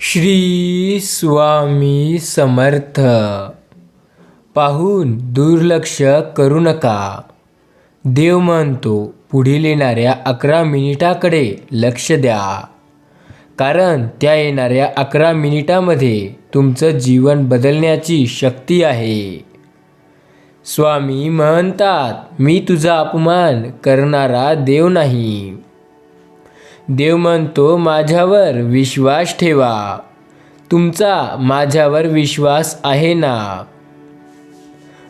श्री स्वामी समर्थ. पाहून दुर्लक्ष करू नका. देव म्हणतो पुढील येणाऱ्या अकरा मिनिटाकडे लक्ष द्या. कारण त्या येणाऱ्या अकरा मिनिटामध्ये तुमचं जीवन बदलण्याची शक्ती आहे. स्वामी म्हणतात मी तुझा अपमान करणारा देव नाही. देव म्हणतो माझ्यावर विश्वास ठेवा. तुमचा माझ्यावर विश्वास आहे ना?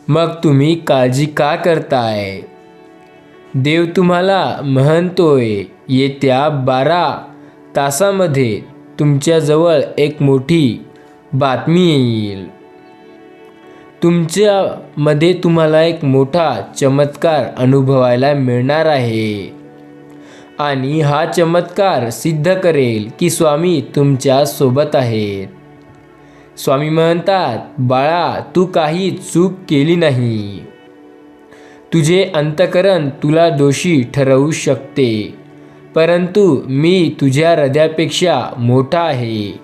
मग तुम्ही काळजी का करताय? देव तुम्हाला म्हणतोय येत्या बारा तासामध्ये तुमच्याजवळ एक मोठी बातमी येईल. तुमच्यामध्ये तुम्हाला एक मोठा चमत्कार अनुभवायला मिळणार आहे. आणि हा चमत्कार सिद्ध करेल की स्वामी तुमच्यासोबत आहेत. स्वामी म्हणतात बाळा तू काही चूक केली नाही. तुझे अंतकरण तुला दोषी ठरवू शकते. परंतु मी तुझ्या हृदयापेक्षा मोठा आहे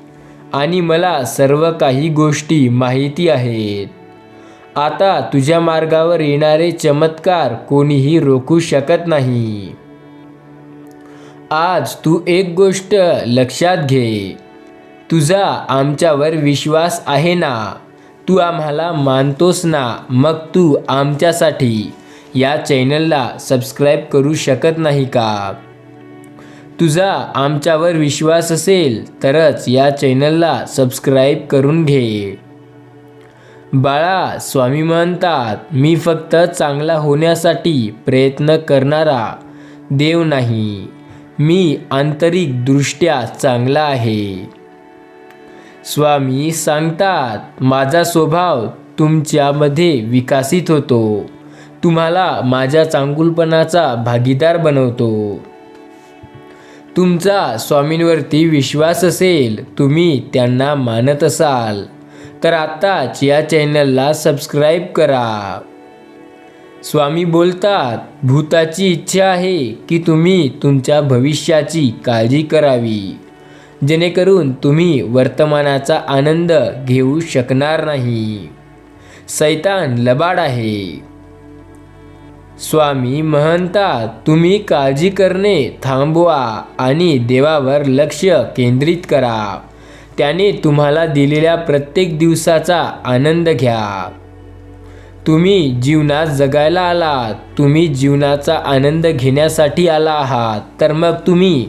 आणि मला सर्व काही गोष्टी माहिती आहेत. आता तुझ्या मार्गावर येणारे चमत्कार कोणीही रोखू शकत नाही. आज तू एक गोष्ट लक्षात घे. तुझा आमच्यावर विश्वास आहे ना? तू आम्हाला मानतोस ना? मग तू आमच्यासाठी या चॅनलला सबस्क्राईब करू शकत नाही का? तुझा आमच्यावर विश्वास असेल तरच या चॅनलला सबस्क्राईब करून घे. बाळा स्वामी म्हणतात मी फक्त चांगला होण्यासाठी प्रयत्न करणारा देव नाही. मी आंतरिकदृष्ट्या चांगला आहे. स्वामी सांगतात माझा स्वभाव तुमच्यामध्ये विकसित होतो. तुम्हाला माझ्या चांगुलपणाचा भागीदार बनवतो. तुमचा स्वामींवरती विश्वास असेल तुम्ही त्यांना मानत असाल. तर आत्ताच या चॅनलला सबस्क्राईब करा. स्वामी बोलतात भूताची इच्छा आहे की तुम्ही तुमच्या भविष्याची काळजी करावी. जेणेकरून तुम्ही वर्तमानाचा आनंद घेऊ शकणार नाही. सैतान लबाड आहे. स्वामी म्हणतात तुम्ही काळजी करणे थांबवा आणि देवावर लक्ष केंद्रित करा. त्याने तुम्हाला दिलेल्या प्रत्येक दिवसाचा आनंद घ्या. तुम्ही जीवनात जगायला आलात तुम्ही जीवनाचा आनंद घेण्यासाठी आला आहात तर मग तुम्ही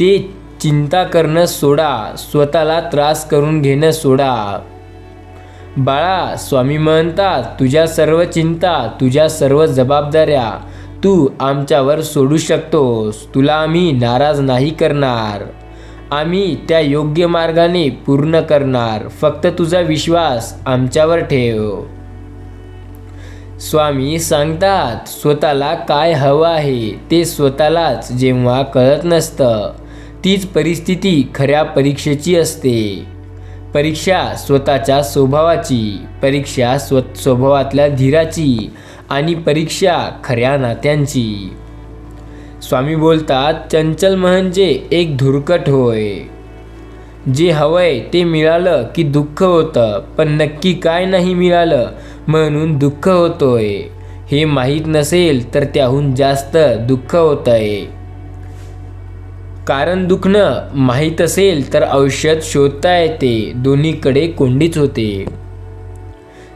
ते चिंता करणं सोडा स्वतःला त्रास करून घेणं सोडा. बाळा स्वामी म्हणतात तुझ्या सर्व चिंता तुझ्या सर्व जबाबदाऱ्या तू आमच्यावर सोडू शकतोस तुला आम्ही नाराज नाही करणार. आम्ही त्या योग्य मार्गाने पूर्ण करणार फक्त तुझा विश्वास आमच्यावर ठेव. स्वामी सांगतात स्वतःला काय हवं आहे ते स्वतःलाच जेव्हा कळत नसतं तीच परिस्थिती खऱ्या परीक्षेची असते. परीक्षा स्वतःच्या स्वभावाची परीक्षा स्व स्वभावातल्या धीराची आणि परीक्षा खऱ्या नात्यांची. स्वामी बोलतात चंचल म्हणजे एक धुरकट होय. जे हवंय ते मिळालं की दुःख होतं पण नक्की काय नाही मिळालं म्हणून दुःख होतोय. हे माहीत नसेल तर त्याहून जास्त दुःख होतंय. कारण दुखणं माहीत असेल तर औषध शोधता येते. दोन्हीकडे कोंडीच होते.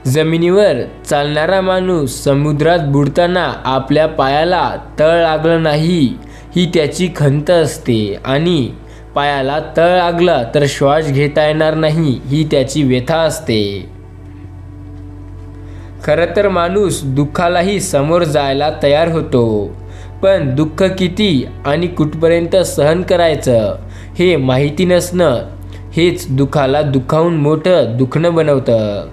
जमिनीवर चालणारा माणूस समुद्रात बुडताना आपल्या पायाला तळ लागलं नाही ही त्याची खंत असते. आणि पायाला तळ लागलं तर श्वास घेता येणार नाही ही त्याची व्यथा असते. खरं तर माणूस दुःखालाही समोर जायला तयार होतो. पण दुःख किती आणि कुठपर्यंत सहन करायचं हे माहिती नसणं हेच दुःखाला दुखावून मोठं दुखणं बनवतं.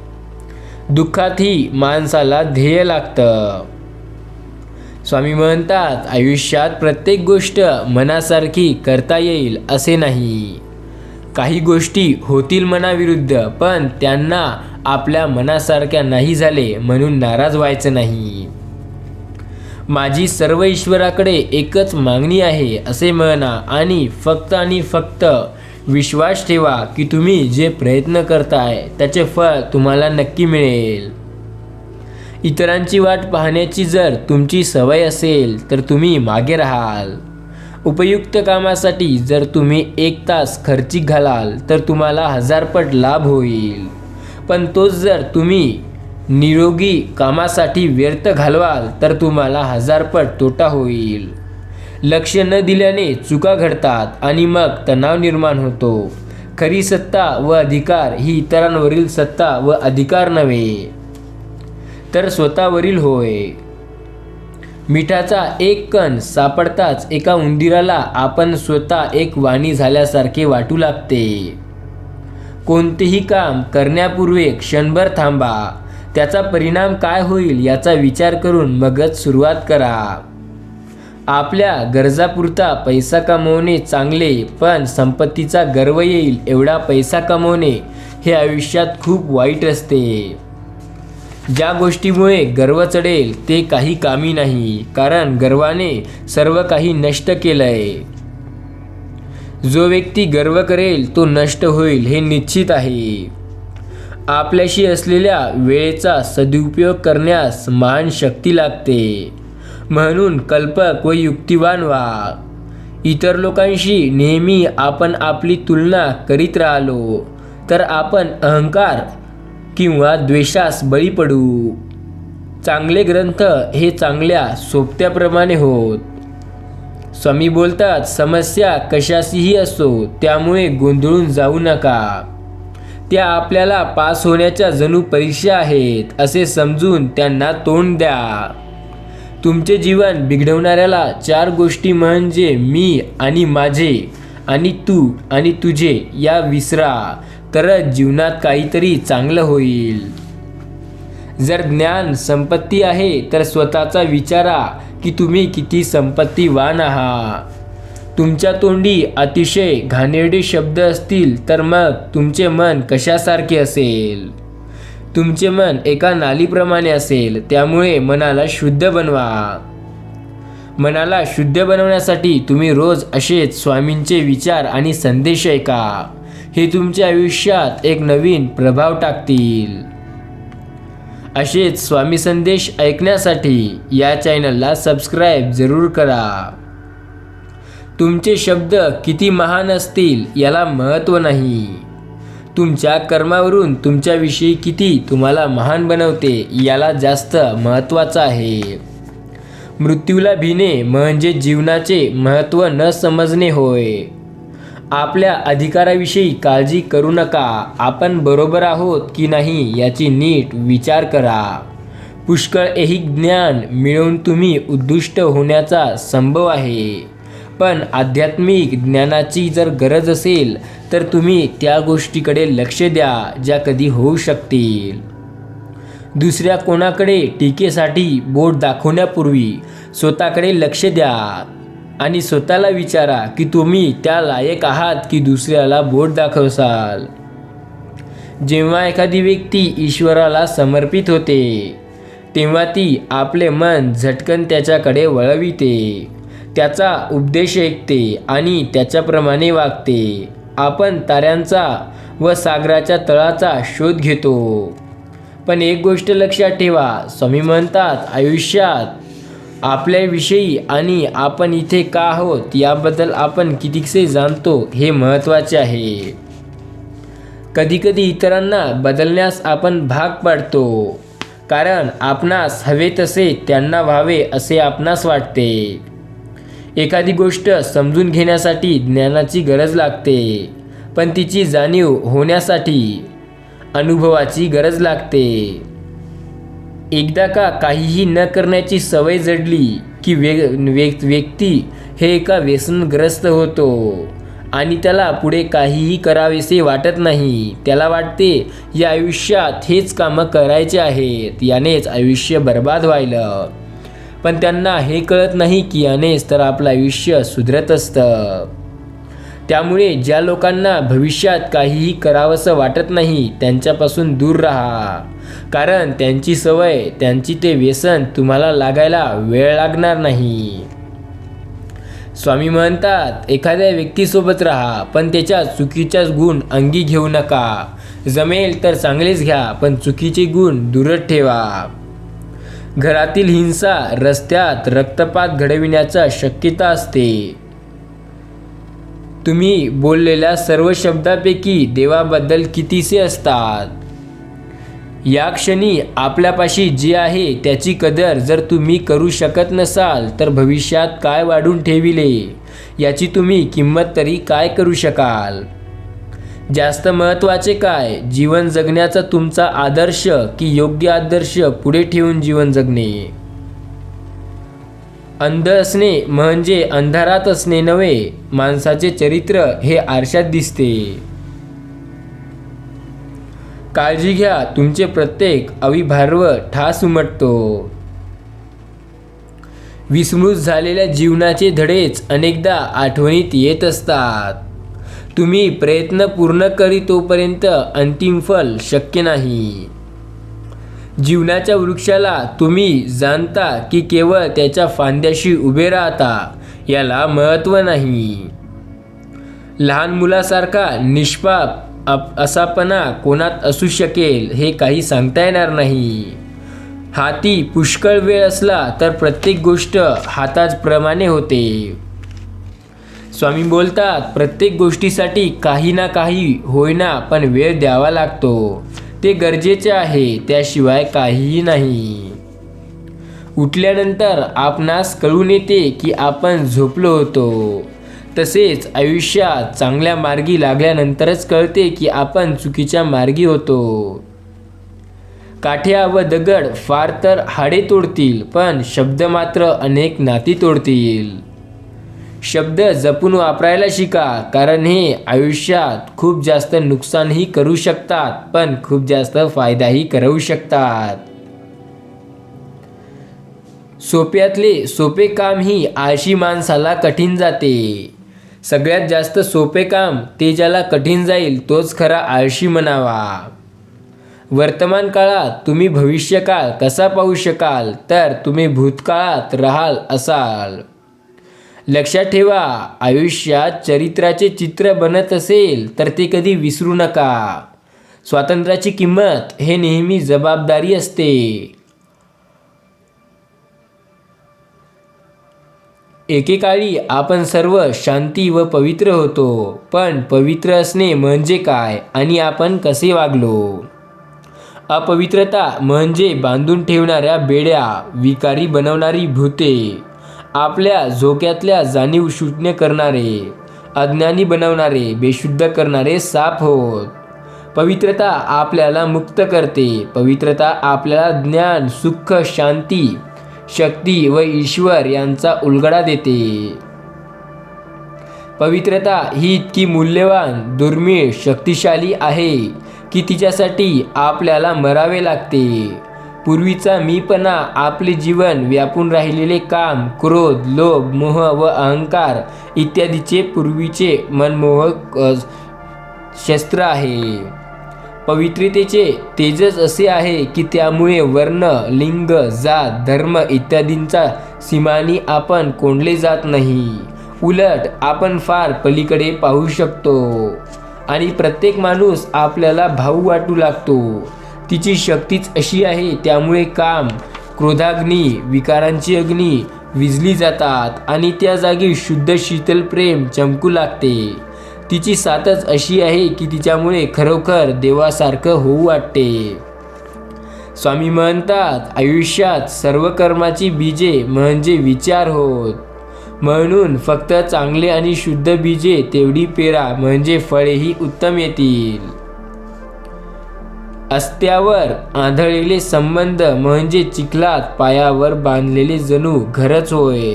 दुःखातही माणसाला ध्येय लागतं. स्वामी म्हणतात आयुष्यात प्रत्येक गोष्ट मनासारखी करता येईल असे नाही. काही गोष्टी होतील मनाविरुद्ध पण त्यांना आपल्या मनासारख्या नाही झाले म्हणून नाराज व्हायचं नाही. माझी सर्व ईश्वराकडे एकच मागणी आहे असे म्हणा आणि फक्त आणि फक्त विश्वास ठेवा की तुम्ही जे प्रयत्न करताय त्याचे फळ तुम्हाला नक्की मिळेल. इतरांची वाट पाहण्याची जर तुमची सवय असेल तर तुम्ही मागे राहाल. उपयुक्त कामासाठी जर तुम्ही एक तास खर्चिक घालाल तर तुम्हाला हजारपट लाभ होईल. पण तोच जर तुम्ही निरोगी कामासाठी व्यर्थ घालवाल तर तुम्हाला हजारपट तोटा होईल. लक्ष न दिल्याने चुका घडतात आणि मग तणाव निर्माण होतो. खरी सत्ता व अधिकार ही इतरांवरील सत्ता व अधिकार नव्हे तर स्वतःवरील होय. मिठाचा एक कण सापडताच एका उंदीराला आपण स्वतः एक वाणी झाल्यासारखे वाटू लागते. कोणतेही काम करण्यापूर्वी क्षणभर थांबा. त्याचा परिणाम काय होईल याचा विचार करून मगच सुरुवात करा. आपल्या गरजापुरता पैसा कमवणे चांगले पण संपत्तीचा गर्व येईल एवढा पैसा कमवणे हे आयुष्यात खूप वाईट असते. ज्या गोष्टीमुळे गर्व चढेल ते काही कामी नाही कारण गर्वाने सर्व काही नष्ट केलं आहे जो व्यक्ती गर्व करेल तो नष्ट होईल हे निश्चित आहे. आपल्याशी असलेल्या वेळेचा सदुपयोग करण्यास महान शक्ती लागते. म्हणून कल्पक व युक्तिवान व्हा. इतर लोकांशी नेहमी आपण आपली तुलना करीत राहिलो तर आपण अहंकार किंवा द्वेषास बळी पडू. चांगले ग्रंथ हे चांगल्या सोपत्याप्रमाणे होत. स्वामी बोलतात समस्या कशाशीही असो त्यामुळे गोंधळून जाऊ नका. त्या आपल्याला पास होण्याच्या जणू परीक्षा आहेत असे समजून त्यांना तोंड द्या. तुमचे जीवन बिघडवणाऱ्याला चार गोष्टी म्हणजे मी आणि माझे आणि तू आणि तुझे या विसरा. तरच जीवनात काहीतरी चांगलं होईल. जर ज्ञान संपत्ती आहे तर स्वतःचा विचारा. की तुम्ही किती संपत्तीवान आहात. तुमच्या तोंडी अतिशय घाणेरडे शब्द असतील तर मग तुमचे मन कशासारखे असेल? तुमचे मन एका नालीप्रमाणे असेल त्यामुळे मनाला शुद्ध बनवा. मनाला शुद्ध बनवण्यासाठी तुम्ही रोज असेच स्वामींचे विचार आणि संदेश ऐका. हे तुमच्या आयुष्यात एक नवीन प्रभाव टाकतील. असेच स्वामी संदेश ऐकण्यासाठी या चॅनलला सबस्क्राईब जरूर करा. तुमचे शब्द किती महान असतील याला महत्त्व नाही. तुमच्या कर्मावरून तुमच्याविषयी किती तुम्हाला महान बनवते याला जास्त महत्त्वाचं आहे. मृत्यूला भिणे म्हणजे जीवनाचे महत्त्व न समजणे होय. आपल्या अधिकाराविषयी काळजी करू नका. आपण बरोबर आहोत की नाही याची नीट विचार करा. पुष्कळ ऐहिक ज्ञान मिळवून तुम्ही उद्दिष्ट होण्याचा संभव आहे. पण आध्यात्मिक ज्ञानाची जर गरज असेल तर तुम्ही त्या गोष्टीकडे लक्ष द्या ज्या कधी होऊ शकतील. दुसऱ्या कोणाकडे टीकेसाठी बोट दाखवण्यापूर्वी स्वतःकडे लक्ष द्या. आणि स्वतःला विचारा की तुम्ही त्या लायक आहात की दुसऱ्याला बोट दाखवसाल. जेव्हा एखादी व्यक्ती ईश्वराला समर्पित होते तेव्हा ती आपले मन झटकन त्याच्याकडे वळविते. त्याचा उपदेश ऐकते आणि त्याच्याप्रमाणे वागते. आपण ताऱ्यांचा व सागराच्या तळाचा शोध घेतो. पण एक गोष्ट लक्षात ठेवा स्वामी म्हणतात आयुष्यात आपल्याविषयी आणि आपण इथे का आहोत याबद्दल आपण कितीकसे जाणतो हे महत्त्वाचे आहे. कधीकधी इतरांना बदलण्यास आपण भाग पाडतो. कारण आपणास हवे तसे त्यांना व्हावे असे आपणास वाटते. एखादी गोष्ट समजून घेण्यासाठी ज्ञानाची गरज लागते पण तिची जाणीव होण्यासाठी अनुभवाची गरज लागते. एकदा का काहीही न करण्याची सवय जडली की वे व्यक व्यक्ती हे एका व्यसनग्रस्त होतो. आणि त्याला पुढे काहीही करावेसे वाटत नाही. त्याला वाटते या आयुष्यात हेच कामं करायचे आहेत. यानेच आयुष्य बर्बाद व्हायलं. पण त्यांना हे कळत नाही की यानेच तर आपलं आयुष्य सुधरत असतं. त्यामुळे ज्या लोकांना भविष्यात काहीही करावंसं वाटत नाही त्यांच्यापासून दूर राहा. कारण त्यांची सवय त्यांची ते व्यसन तुम्हाला लागायला वेळ लागणार नाही. स्वामी म्हणतात एखाद्या व्यक्तीसोबत राहा पण त्याच्या चुकीच्याच गुण अंगी घेऊ नका. जमेल तर चांगलेच घ्या पण चुकीचे गुण दूरच ठेवा. घरातील हिंसा रस्त्यात रक्तपात घडविण्याचा शक्यता असते. तुम्ही बोललेल्या सर्व शब्दापैकी देवाबद्दल कितीसे असतात? या क्षणी आपल्यापाशी जे आहे त्याची कदर जर तुम्ही करू शकत नसाल तर भविष्यात काय वाढून ठेविले? याची तुम्ही किंमत तरी काय करू शकाल? जास्त महत्त्वाचे काय? जीवन जगण्याचा तुमचा आदर्श की योग्य आदर्श पुढे ठेवून जीवन जगणे? अंध असणे म्हणजे अंधारात असणे नव्हे माणसाचे चरित्र हे आरशात दिसते. काळजी घ्या तुमचे प्रत्येक अविभार्व ठास उमटतो. विस्मृत झालेल्या जीवनाचे धडेच अनेकदा आठवणीत येत असतात. तुम्ही प्रयत्न पूर्ण करी तोपर्यंत अंतिम फल शक्य नाही. जीवनाच्या वृक्षाला तुम्ही जाणता की केवळ त्याच्या फांद्याशी उभे राहता याला महत्त्व नाही. लहान मुलासारखा निष्पाप अप असापणा कोणात असू शकेल हे काही सांगता येणार नाही. हाती पुष्कळ वेळ असला तर प्रत्येक गोष्ट हाताचप्रमाणे होते. स्वामी बोलतात प्रत्येक गोष्टीसाठी काही ना काही होईना पण वेळ द्यावा लागतो. ते गरजेचे आहे त्याशिवाय काहीही नाही. उठल्यानंतर आपणास कळून येते की आपण झोपलो होतो. तसेच आयुष्यात चांगल्या मार्गी लागल्यानंतरच कळते की आपण चुकीच्या मार्गी होतो. काठ्या व दगड फार तर हाडे तोडतील पण शब्द मात्र अनेक नाती तोडतील. शब्द जपून वापरायला शिका कारण हे आयुष्यात खूप जास्त नुकसानही करू शकतात पण खूप जास्त फायदाही करवू शकतात. सोप्यातले सोपे काम ही आळशी माणसाला कठीण जाते. सगळ्यात जास्त सोपे काम ते ज्याला कठीण जाईल तोच खरा आळशी म्हणावा. वर्तमान काळात तुम्ही भविष्यकाळ कसा पाहू शकाल तर तुम्ही भूतकाळात राहाल असाल. लक्षात ठेवा आयुष्यात चरित्राचे चित्र बनत असेल तर ते कधी विसरू नका. स्वातंत्र्याची किंमत हे नेहमी जबाबदारी असते. एकेकाळी आपण सर्व शांती व पवित्र होतो पण पवित्र असणे म्हणजे काय आणि आपण कसे वागलो? अपवित्रता म्हणजे बांधून ठेवणाऱ्या बेड्या विकारी बनवणारी भूते. आपल्या झोक्यातल्या जाणीव शून्य करणारे अज्ञानी बनवणारे बेशुद्ध करणारे साप होत. पवित्रता आपल्याला मुक्त करते. पवित्रता आपल्याला ज्ञान सुख शांती शक्ती व ईश्वर यांचा उलगडा देते. पवित्रता ही इतकी मूल्यवान दुर्मिळ शक्तिशाली आहे की तिच्यासाठी आपल्याला मरावे लागते. पूर्वीचा मीपणा आपले जीवन व्यापून राहिलेले काम क्रोध लोभ मोह व अहंकार इत्यादीचे पूर्वीचे मनमोहक शस्त्र आहे. पवित्रतेचे तेजस असे आहे की त्यामुळे वर्ण लिंग जात धर्म इत्यादींचा सीमानी आपण कोंडले जात नाही. उलट आपण फार पलीकडे पाहू शकतो आणि प्रत्येक माणूस आपल्याला भाऊ वाटू लागतो. तिची शक्तीच अशी आहे त्यामुळे काम क्रोधाग्नी विकारांची अग्नी विजली जातात आणि त्या जागी शुद्ध शीतल प्रेम चमकू लागते. तिची साथच अशी आहे की तिच्यामुळे खरोखर देवासारखं होऊ वाटते. स्वामी म्हणतात आयुष्यात सर्व कर्माची बीजे म्हणजे विचार होत. म्हणून फक्त चांगले आणि शुद्ध बीजे तेवढी पेरा म्हणजे फळेही उत्तम येतील. अस्त्यावर आंधळलेले संबंध म्हणजे चिखलात पायावर बांधलेले जणू घरच होय.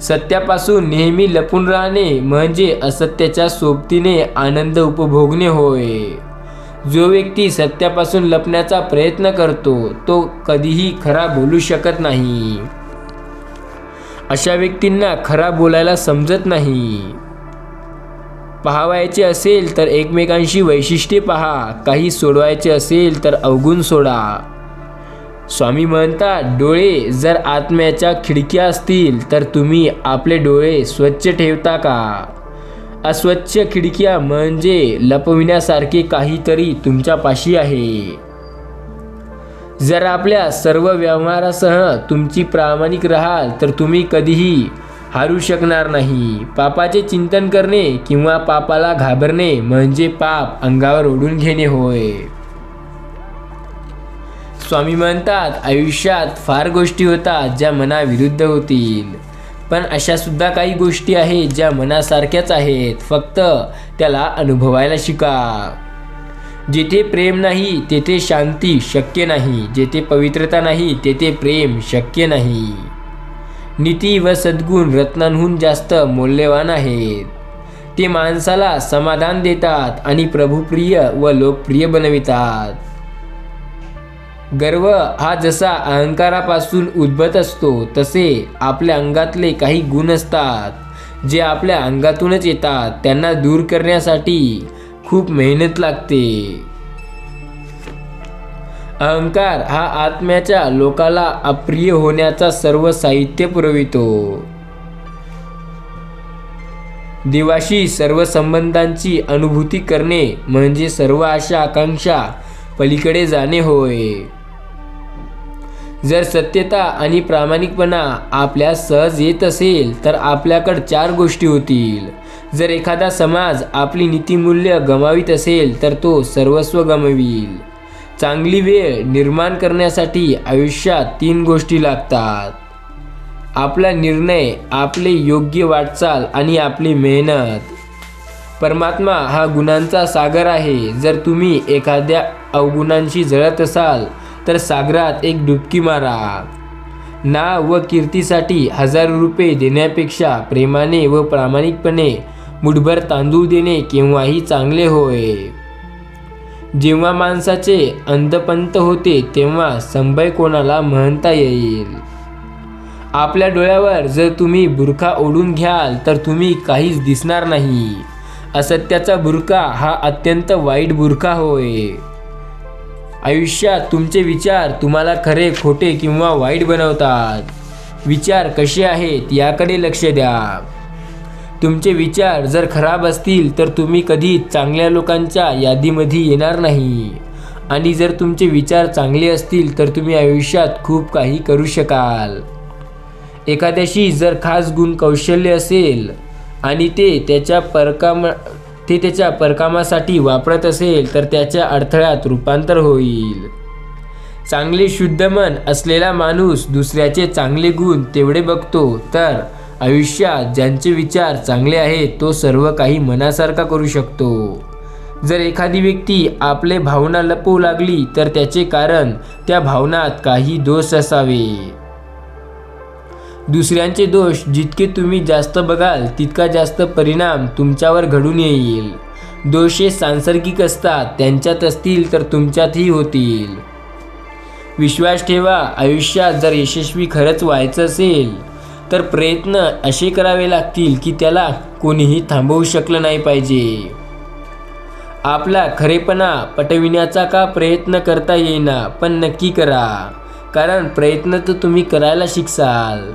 सत्यापासून नेहमी लपून राहणे म्हणजे असत्याच्या सोबतीने आनंद उपभोगणे होय. जो व्यक्ती सत्यापासून लपण्याचा प्रयत्न करतो तो कधीही खरा बोलू शकत नाही. अशा व्यक्तींना खरा बोलायला समजत नाही. पहावायचे असेल तर एकमेकांशी वैशिष्ट्ये पहा. काही सोडवायचे असेल तर अवगुण सोडा. स्वामी म्हणतात डोळे जर आत्म्याच्या खिडक्या असतील तर तुम्ही आपले डोळे स्वच्छ ठेवता का? अस्वच्छ खिडक्या म्हणजे लपविण्यासारखे काहीतरी तुमच्यापाशी आहे. जर आपल्या सर्व व्यवहारासह तुमची प्रामाणिक राहाल तर तुम्ही कधीही हारू शकणार नाही. पापाचे चिंतन करणे किंवा पापाला घाबरणे म्हणजे पाप अंगावर ओढून घेणे होय. स्वामी म्हणतात आयुष्यात फार गोष्टी होतात ज्या मनाविरुद्ध होतील. पण अशा सुद्धा काही गोष्टी आहेत ज्या मनासारख्याच आहेत. फक्त त्याला अनुभवायला शिका. जेथे प्रेम नाही तेथे शांती शक्य नाही. जेथे पवित्रता नाही तेथे प्रेम शक्य नाही. नीती व सद्गुण रत्नांहून जास्त मौल्यवान आहेत. ते माणसाला समाधान देतात आणि प्रभुप्रिय व लोकप्रिय बनवितात. गर्व हा जसा अहंकारापासून उद्भत असतो तसे आपल्या अंगातले काही गुण असतात जे आपल्या अंगातूनच येतात त्यांना दूर करण्यासाठी खूप मेहनत लागते. अहंकार हा आत्म्याच्या लोकाला अप्रिय होण्याचा सर्व साहित्य पुरवितो. देवाशी सर्व संबंधांची अनुभूती करणे म्हणजे सर्व आशा आकांक्षा पलीकडे जाणे होय. जर सत्यता आणि प्रामाणिकपणा आपल्या सहज येत असेल तर आपल्याकडे चार गोष्टी होतील. जर एखादा समाज आपली नीतिमूल्य गमावित असेल तर तो सर्वस्व गमवील. चांगली वेळ निर्माण करण्यासाठी आयुष्यात तीन गोष्टी लागतात. आपला निर्णय आपले योग्य वाटचाल आणि आपली मेहनत. परमात्मा हा गुणांचा सागर आहे. जर तुम्ही एखाद्या अवगुणांशी जळत असाल तर सागरात एक डुबकी मारा. नाव व कीर्तीसाठी हजारो रुपये देण्यापेक्षा प्रेमाने व प्रामाणिकपणे मुठभर तांदूळ देणे केव्हाही चांगले होय. जेव्हा माणसाचे अंधपंत होते तेव्हा संभय कोणाला म्हणता येईल? आपल्या डोळ्यावर जर तुम्ही बुरखा ओढून घ्याल तर तुम्ही काहीच दिसणार नाही. असत्याचा बुरखा हा अत्यंत वाईट बुरखा होय. आयुष्यात तुमचे विचार तुम्हाला खरे खोटे किंवा वाईट बनवतात. विचार कसे आहेत याकडे लक्ष द्या. तुमचे विचार जर खराब असतील तर तुम्ही कधीच चांगल्या लोकांच्या यादीमध्ये येणार नाही. आणि जर तुमचे विचार चांगले असतील तर तुम्ही आयुष्यात खूप काही करू शकाल. एखाद्याशी जर खास गुण कौशल्य असेल आणि ते त्याच्या परकाम ते त्याच्या परकामासाठी वापरत असेल तर त्याच्या अडथळ्यात रूपांतर होईल. चांगले शुद्ध मन असलेला माणूस दुसऱ्याचे चांगले गुण तेवढे बघतो तर आयुष्यात ज्यांचे विचार चांगले आहेत तो सर्व काही मनासारखा करू शकतो. जर एखादी व्यक्ती आपले भावना लपवू लागली तर त्याचे कारण त्या भावनात काही दोष असावे. दुसऱ्यांचे दोष जितके तुम्ही जास्त बघाल तितका जास्त परिणाम तुमच्यावर घडून येईल. दोष हे सांसर्गिक असतात त्यांच्यात असतील तर तुमच्यातही होतील. विश्वास ठेवा आयुष्यात जर यशस्वी खरंच व्हायचं असेल तर प्रयत्न असे करावे लागतील की त्याला कोणीही थांबवू शकलं नाही पाहिजे. आपला खरेपणा पटविण्याचा का प्रयत्न करता येईना पण नक्की करा कारण प्रयत्न तर तुम्ही करायला शिकसाल.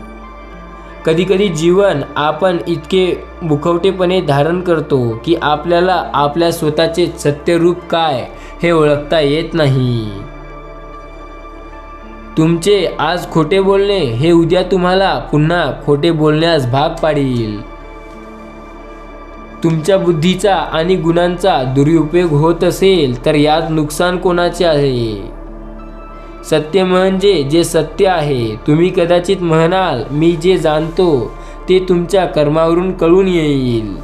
कधीकधी जीवन आपण इतके मुखवटेपणे धारण करतो की आपल्याला आपल्या स्वतःचे सत्यरूप काय हे ओळखता येत नाही. तुमचे आज खोटे बोलणे हे उद्या तुम्हाला पुन्हा खोटे बोलण्यास भाग पाडील. तुमच्या बुद्धीचा आणि गुणांचा दुरुपयोग होत असेल तर यात नुकसान कोणाचे आहे? सत्य म्हणजे जे सत्य आहे तुम्ही कदाचित म्हणाल मी जे जाणतो ते तुमच्या कर्मावरून कळून येईल.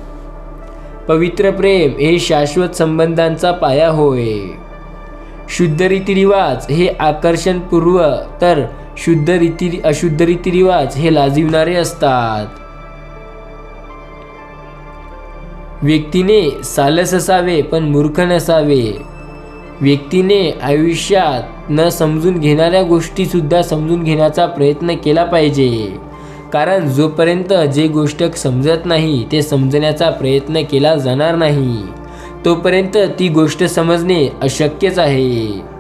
पवित्र प्रेम हे शाश्वत संबंधांचा पाया होय. शुद्ध रीतिरिवाज हे आकर्षणपूर्व तर शुद्ध रीती अशुद्ध रीतिरिवाज हे लाजिवणारे असतात. व्यक्तीने सालस असावे पण मूर्ख नसावे. व्यक्तीने आयुष्यात न समजून घेणाऱ्या गोष्टीसुद्धा समजून घेण्याचा प्रयत्न केला पाहिजे. कारण जोपर्यंत जे गोष्ट समजत नाही ते समजण्याचा प्रयत्न केला जाणार नाही. तोपर्यंत ती गोष्ट समजणे अशक्यच आहे.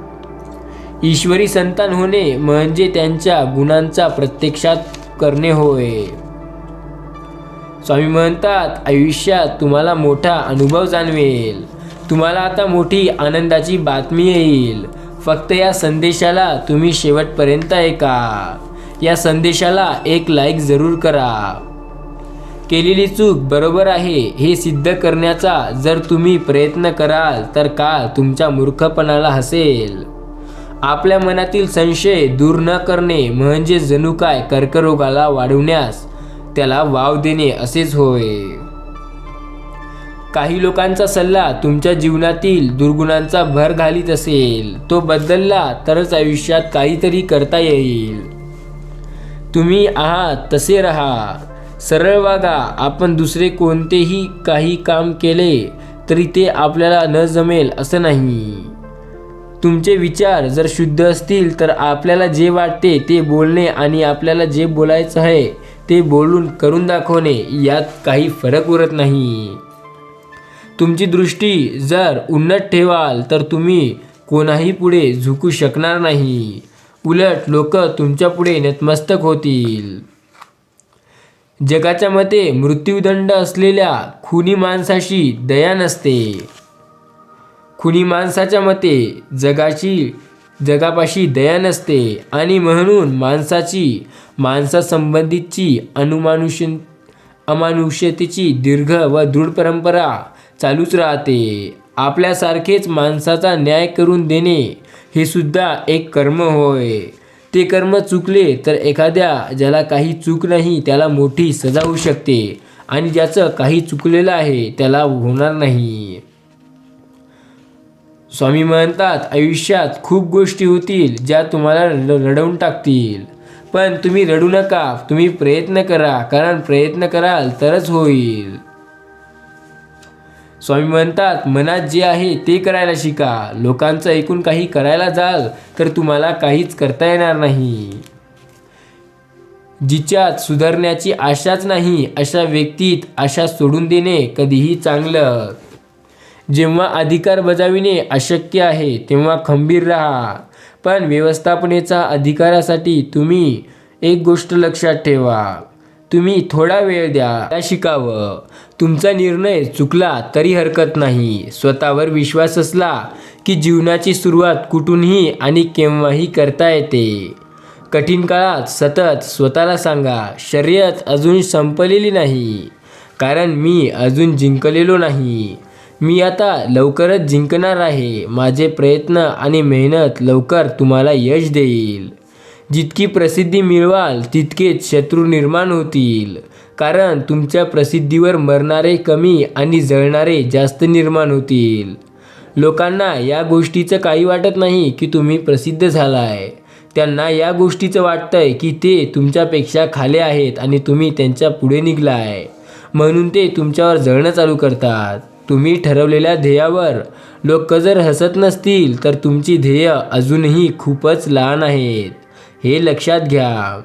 ईश्वरी संतान होणे म्हणजे त्यांच्या गुणांचा प्रत्यक्षात करणे होय. स्वामी म्हणतात आयुष्यात तुम्हाला मोठा अनुभव जाणवेल. तुम्हाला आता मोठी आनंदाची बातमी येईल. फक्त या संदेशाला तुम्ही शेवटपर्यंत ऐका. या संदेशाला एक लाईक जरूर करा. केलेली चूक बरोबर आहे हे सिद्ध करण्याचा जर तुम्ही प्रयत्न कराल तर काळ तुमच्या मूर्खपणाला हसेल. आपल्या मनातील संशय दूर न करणे म्हणजे जणू काय कर्करोगाला वाढवण्यास त्याला वाव देणे असेच होय. काही लोकांचा सल्ला तुमच्या जीवनातील दुर्गुणांचा भर घालीत असेल तो बदलला तरच आयुष्यात काहीतरी करता येईल. तुम्ही आहात तसे राहा. सरळ वागा आपण दुसरे कोणतेही काही काम केले तरी ते आपल्याला न जमेल असं नाही. तुमचे विचार जर शुद्ध असतील तर आपल्याला जे वाटते ते बोलणे आणि आपल्याला जे बोलायचं आहे ते बोलून करून दाखवणे यात काही फरक उरत नाही. तुमची दृष्टी जर उन्नत ठेवाल तर तुम्ही कोणाही पुढे झुकू शकणार नाही. उलट लोक तुमच्यापुढे नतमस्तक होतील. जगाच्या मते मृत्यूदंड असलेल्या खुनी माणसाशी दया नसते. खुनी माणसाच्या मते जगाची जगापाशी दया नसते आणि म्हणून माणसाची माणसासंबंधीची अनुमानुष अमानुष्यतेची दीर्घ व दृढ परंपरा चालूच राहते. आपल्यासारखेच माणसाचा न्याय करून देणे हे सुद्धा एक कर्म होय. ते कर्म चुकले तर एखाद्या ज्याला काही चूक नाही त्याला मोठी सजा होऊ शकते. आणि ज्याचं काही चुकलेलं आहे त्याला होणार नाही. स्वामी म्हणतात आयुष्यात खूप गोष्टी होतील ज्या तुम्हाला रडवून टाकतील. पण तुम्ही रडू नका तुम्ही प्रयत्न करा. कारण प्रयत्न कराल तरच होईल. स्वामी म्हणतात मनात जे आहे ते करायला शिका. लोकांचं ऐकून काही करायला जाल तर तुम्हाला काहीच करता येणार नाही. जिच्यात सुधारण्याची आशाच नाही अशा व्यक्तीत आशा सोडून देणे कधीही चांगलं. जेव्हा अधिकार बजाविणे अशक्य आहे तेव्हा खंबीर राहा. पण व्यवस्थापनेचा अधिकारासाठी तुम्ही एक गोष्ट लक्षात ठेवा. तुम्ही थोडा वेळ द्या त्या शिकावं. तुमचा निर्णय चुकला तरी हरकत नाही. स्वतःवर विश्वास असला की जीवनाची सुरुवात कुठूनही आणि केव्हाही करता येते. कठीण काळात सतत स्वतःला सांगा शर्यत अजून संपलेली नाही. कारण मी अजून जिंकलेलो नाही. मी आता लवकरच जिंकणार आहे. माझे प्रयत्न आणि मेहनत लवकर तुम्हाला यश देईल. जितकी प्रसिद्धी मिळवाल तितकेच शत्रू निर्माण होतील. कारण तुमच्या प्रसिद्धीवर मरणारे कमी आणि जळणारे जास्त निर्माण होतील. लोकांना या गोष्टीचं काही वाटत नाही की तुम्ही प्रसिद्ध झालाय. त्यांना या गोष्टीचं वाटतंय की ते तुमच्यापेक्षा खाले आहेत आणि तुम्ही त्यांच्या पुढे निघलाय. म्हणून ते तुमच्यावर जळणं चालू करतात. तुम्ही ठरवलेल्या ध्येयावर लोक जर हसत नसतील तर तुमची ध्येय अजूनही खूपच लहान आहेत. हे लक्षात घ्या.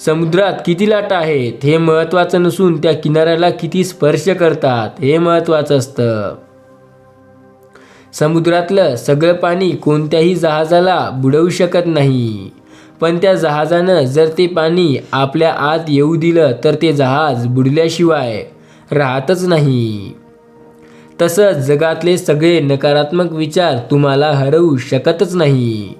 समुद्रात किती लाटा आहेत हे महत्त्वाचं नसून त्या किनाऱ्याला किती स्पर्श करतात हे महत्त्वाचं असतं. समुद्रातलं सगळं पाणी कोणत्याही जहाजाला बुडवू शकत नाही. पण त्या जहाजानं जर ते पाणी आपल्या आत येऊ दिलं तर ते जहाज बुडल्याशिवाय राहतच नाही. तसंच जगातले सगळे नकारात्मक विचार तुम्हाला हरवू शकतच नाही.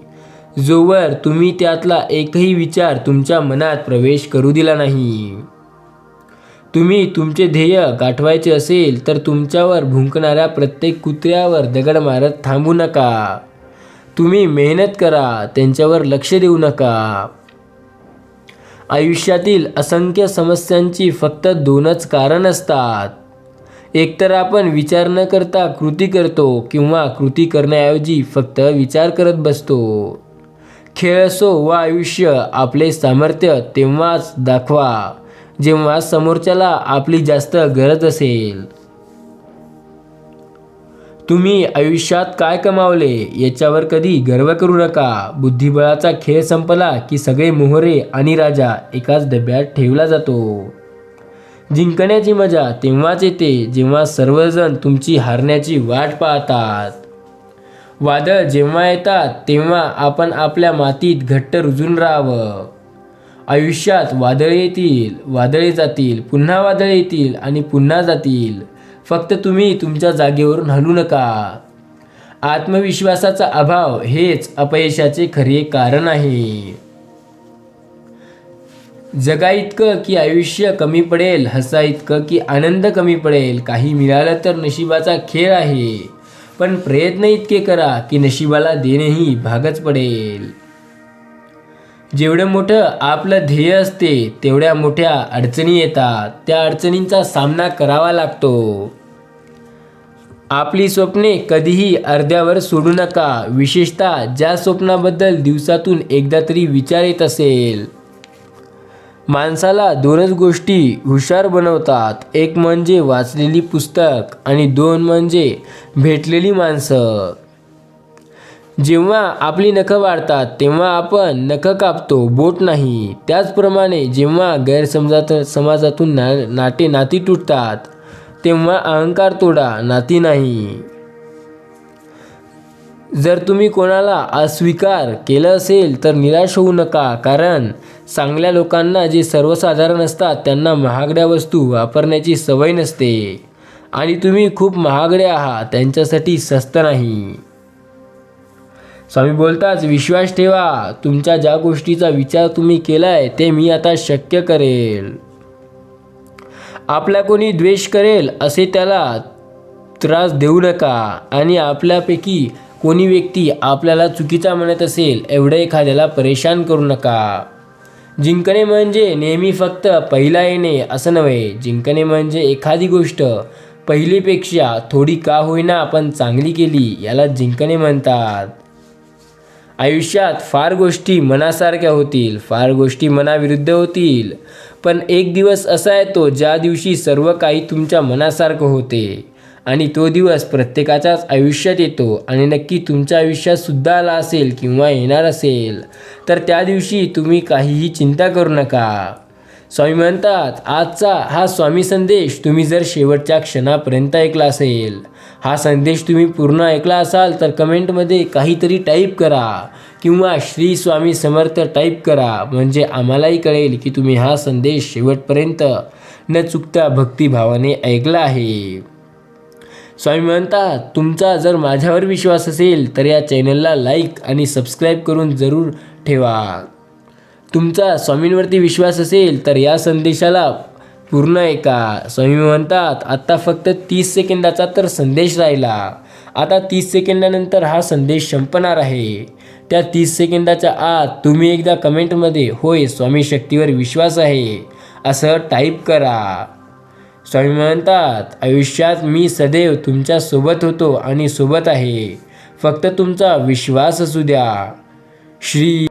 जोवर तुम्ही त्यातला एकही विचार तुमच्या मनात प्रवेश करू दिला नाही. तुम्ही तुमचे ध्येय गाठवायचे असेल तर तुमच्यावर भुंकणाऱ्या प्रत्येक कुत्र्यावर दगड मारत थांबू नका. तुम्ही मेहनत करा त्यांच्यावर लक्ष देऊ नका. आयुष्यातील असंख्य समस्यांची फक्त दोनच कारण असतात. एकतर आपण विचार न करता कृती करतो किंवा कृती करण्याऐवजी फक्त विचार करत बसतो. खेळ असो व आयुष्य आपले सामर्थ्य तेव्हाच दाखवा जेव्हा समोरच्याला आपली जास्त गरज असेल. तुम्ही आयुष्यात काय कमावले याच्यावर कधी गर्व करू नका. बुद्धिबळाचा खेळ संपला की सगळे मोहरे आणि राजा एकाच डब्यात ठेवला जातो. जिंकण्याची मजा तेव्हाच येते जेव्हा सर्वजण तुमची हारण्याची वाट पाहतात. वादळ जेव्हा येतात तेव्हा आपण आपल्या मातीत घट्ट रुजून राहावं. आयुष्यात वादळे येतील वादळे जातील पुन्हा वादळे येतील आणि पुन्हा जातील. फक्त तुम्ही तुमच्या जागेवरून हलू नका. आत्मविश्वासाचा अभाव हेच अपयशाचे खरे कारण आहे. जगा इतकं की आयुष्य कमी पडेल हसा इतकं की आनंद कमी पडेल काही मिळालं तर नशिबाचा खेळ आहे. पण प्रयत्न इतके करा की नशिबाला देणेही भागच पडेल. जेवढं मोठं आपलं ध्येय असते तेवढ्या मोठ्या अडचणी येतात. त्या अडचणींचा सामना करावा लागतो. आपली स्वप्ने कधीही अर्ध्यावर सोडू नका. विशेषतः ज्या स्वप्नाबद्दल दिवसातून एकदा तरी विचार येत असेल. माणसाला दोनच गोष्टी हुशार बनवतात. एक म्हणजे वाचलेली पुस्तक आणि दोन म्हणजे भेटलेली माणसं. जेव्हा आपली नखं वाढतात तेव्हा आपण नखं कापतो बोट नाही. त्याचप्रमाणे जेव्हा गैरसमजात समाजातून ना नाते नाती तुटतात तेव्हा अहंकार तोडा नाती नाही. जर तुम्ही कोणाला अस्वीकार केलं असेल तर निराश होऊ नका कारण चांगल्या लोकांना जे सर्वसाधारण असतात त्यांना महागड्या वस्तू वापरण्याची सवय नसते. आणि तुम्ही खूप महागडे आहात त्यांच्यासाठी स्वस्त नाही. स्वामी बोलताच विश्वास ठेवा तुमच्या ज्या गोष्टीचा विचार तुम्ही केलाय ते मी आता शक्य करेल. आपला कोणी द्वेष करेल असे त्याला त्रास देऊ नका. आणि आपल्यापैकी कोणी व्यक्ती आपल्याला चुकीचा म्हणत असेल एवढं एखाद्याला परेशान करू नका. जिंकणे म्हणजे नेहमी फक्त पहिला येणे असं नव्हे. जिंकणे म्हणजे एखादी गोष्ट पहिलीपेक्षा थोडी का होईना आपण चांगली केली याला जिंकणे म्हणतात. आयुष्यात फार गोष्टी मनासारख्या होतील फार गोष्टी मनाविरुद्ध होतील. पण एक दिवस असा येतो ज्या दिवशी सर्व काही तुमच्या मनासारखं होते. आणि तो दिवस प्रत्येकाच्याच आयुष्यात येतो आणि नक्की तुमच्या आयुष्यात सुद्धा आला असेल किंवा येणार असेल तर त्या दिवशी तुम्ही काहीही चिंता करू नका. स्वामी म्हणतात आजचा हा स्वामी संदेश तुम्ही जर शेवटच्या क्षणापर्यंत ऐकला असेल हा संदेश तुम्ही पूर्ण ऐकला असाल तर कमेंटमध्ये काहीतरी टाईप करा किंवा श्री स्वामी समर्थ टाईप करा. म्हणजे आम्हालाही कळेल की तुम्ही हा संदेश शेवटपर्यंत न चुकता भक्तिभावाने ऐकला आहे. स्वामी म्हणता तुमचा जर माझ्यावर विश्वास असेल तर या चॅनलला लाईक आणि सबस्क्राईब करून जरूर ठेवा. तुमचा स्वामींवरती विश्वास असेल तर या संदेशाला पूर्ण ऐका. स्वामी म्हणतात आत्ता फक्त तीस सेकंदाचा तर संदेश राहिला. आता तीस सेकंदानंतर हा संदेश संपणार आहे. त्या तीस सेकंदाच्या आत तुम्ही एकदा कमेंटमध्ये होय स्वामी शक्तीवर विश्वास आहे असं टाईप करा. स्वामी म्हणतात आयुष्यात मी सदैव तुमच्यासोबत होतो आणि सोबत आहे. फक्त तुमचा विश्वास असू द्या. श्री